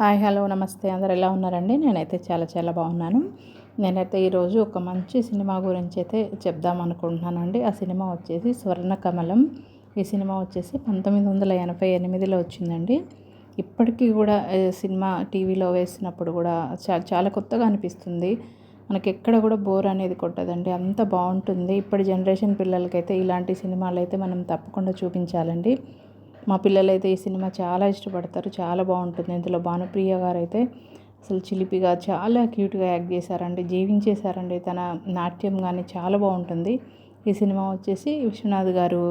Hi hello నమస్తే. అందరు ఎలా ఉన్నారండి? నేనైతే చాలా చాలా బాగున్నాను. నేనైతే ఈరోజు ఒక మంచి సినిమా గురించి అయితే చెప్దాం అనుకుంటున్నానండి. ఆ సినిమా వచ్చేసి స్వర్ణ కమలం. ఈ సినిమా వచ్చేసి పంతొమ్మిది వందల ఎనభై ఎనిమిదిలో వచ్చిందండి. ఇప్పటికీ కూడా సినిమా టీవీలో వేసినప్పుడు కూడా చాలా చాలా కొత్తగా అనిపిస్తుంది. మనకి ఎక్కడ కూడా బోర్ అనేది కొట్టదండి. అంత బాగుంటుంది. ఇప్పటి జనరేషన్ పిల్లలకైతే ఇలాంటి సినిమాలు అయితే మనం తప్పకుండా చూపించాలండి. మా పిల్లలైతే ఈ సినిమా చాలా ఇష్టపడతారు చాలా బాగుంటుంది. ఇందులో భానుప్రియ గారు అయితే అసలు చిలిపిగా చాలా క్యూట్గా యాక్ట్ చేశారండి జీవించేశారండి. తన నాట్యం కానీ చాలా బాగుంటుంది. ఈ సినిమా వచ్చేసి విశ్వనాథ్ గారు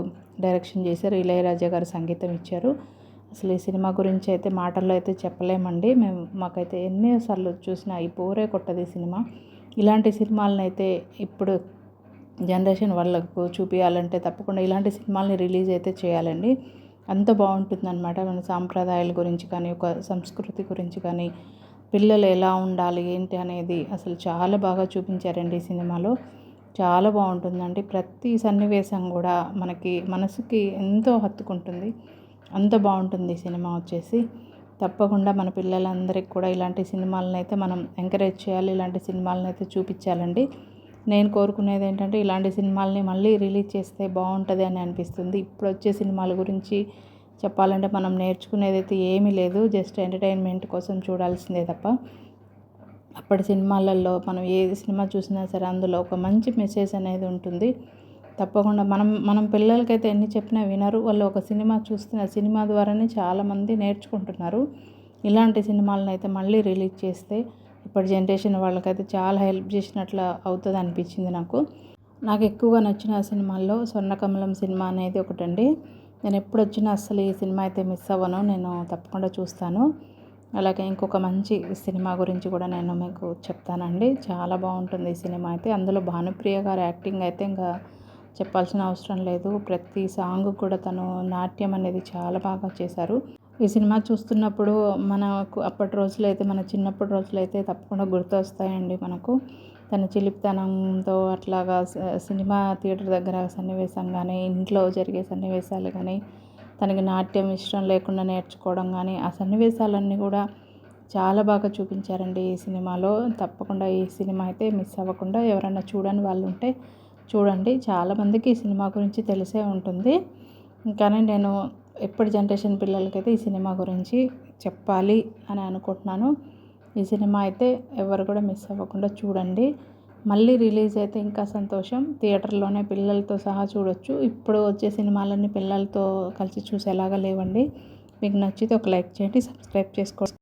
డైరెక్షన్ చేశారు ఇళయరాజా గారు సంగీతం ఇచ్చారు. అసలు ఈ సినిమా గురించి అయితే మాటల్లో అయితే చెప్పలేమండి. మేము మాకైతే ఎన్నోసార్లు చూసినా ఈ పోరే కొట్టది సినిమా. ఇలాంటి సినిమాలను అయితే ఇప్పుడు జనరేషన్ వాళ్ళకు చూపించాలంటే తప్పకుండా ఇలాంటి సినిమాలని రిలీజ్ అయితే చేయాలండి. అంత బాగుంటుందన్నమాట. మన సాంప్రదాయాల గురించి కానీ ఒక సంస్కృతి గురించి కానీ పిల్లలు ఎలా ఉండాలి ఏంటి అనేది అసలు చాలా బాగా చూపించారండి ఈ సినిమాలో. చాలా బాగుంటుందండి. ప్రతి సన్నివేశం కూడా మనకి మనసుకి ఎంతో హత్తుకుంటుంది. అంత బాగుంటుంది సినిమా వచ్చేసి. తప్పకుండా మన పిల్లలందరికీ కూడా ఇలాంటి సినిమాలను అయితే మనం ఎంకరేజ్ చేయాలి ఇలాంటి సినిమాలను అయితే చూపించాలండి. నేను కోరుకునేది ఏంటంటే ఇలాంటి సినిమాలని మళ్ళీ రిలీజ్ చేస్తే బాగుంటుంది అని అనిపిస్తుంది. ఇప్పుడు వచ్చే సినిమాల గురించి చెప్పాలంటే మనం నేర్చుకునేది అయితే ఏమీ లేదు. జస్ట్ ఎంటర్టైన్మెంట్ కోసం చూడాల్సిందే తప్ప. అప్పటి సినిమాలలో మనం ఏ సినిమా చూసినా సరే అందులో ఒక మంచి మెసేజ్ అనేది ఉంటుంది. తప్పకుండా మనం మనం పిల్లలకైతే ఎన్ని చెప్పినా వినరు. వాళ్ళు ఒక సినిమా చూస్తున్న సినిమా ద్వారానే చాలామంది నేర్చుకుంటున్నారు. ఇలాంటి సినిమాలను అయితే మళ్ళీ రిలీజ్ చేస్తే ఇప్పటి జనరేషన్ వాళ్ళకైతే చాలా హెల్ప్ చేసినట్లు అవుతుంది అనిపించింది నాకు. నాకు ఎక్కువగా నచ్చిన సినిమాల్లో స్వర్ణకమలం సినిమా అనేది ఒకటండి. నేను ఎప్పుడు వచ్చినా అసలు ఈ సినిమా అయితే మిస్ అవ్వను. నేను తప్పకుండా చూస్తాను. అలాగే ఇంకొక మంచి సినిమా గురించి కూడా నేను మీకు చెప్తానండి. చాలా బాగుంటుంది ఈ సినిమా అయితే. అందులో భానుప్రియ గారి యాక్టింగ్ అయితే ఇంకా చెప్పాల్సిన అవసరం లేదు. ప్రతి సాంగ్ కూడా తను నాట్యం అనేది చాలా బాగా చేశారు. ఈ సినిమా చూస్తున్నప్పుడు మనకు అప్పటి రోజులు అయితే మన చిన్నప్పటి రోజులు అయితే తప్పకుండా గుర్తొస్తాయండి మనకు. తన చిలిపితనంతో అట్లాగా సినిమా థియేటర్ దగ్గర సన్నివేశం కానీ ఇంట్లో జరిగే సన్నివేశాలు కానీ తనకి నాట్యం ఇష్టం లేకుండా నేర్చుకోవడం కానీ ఆ సన్నివేశాలన్నీ కూడా చాలా బాగా చూపించారండి ఈ సినిమాలో. తప్పకుండా ఈ సినిమా అయితే మిస్ అవ్వకుండా ఎవరైనా చూడని వాళ్ళు ఉంటే చూడండి. చాలామందికి ఈ సినిమా గురించి తెలిసే ఉంటుంది. కానీ నేను ఇప్పటి జనరేషన్ పిల్లలకైతే ఈ సినిమా గురించి చెప్పాలి అని అనుకుంటున్నాను. ఈ సినిమా అయితే ఎవరు కూడా మిస్ అవ్వకుండా చూడండి. మళ్ళీ రిలీజ్ అయితే ఇంకా సంతోషం. థియేటర్లోనే పిల్లలతో సహా చూడొచ్చు. ఇప్పుడు వచ్చే సినిమాలన్నీ పిల్లలతో కలిసి చూసేలాగా లేవండి. మీకు నచ్చితే ఒక లైక్ చేయండి సబ్స్క్రైబ్ చేసుకోండి.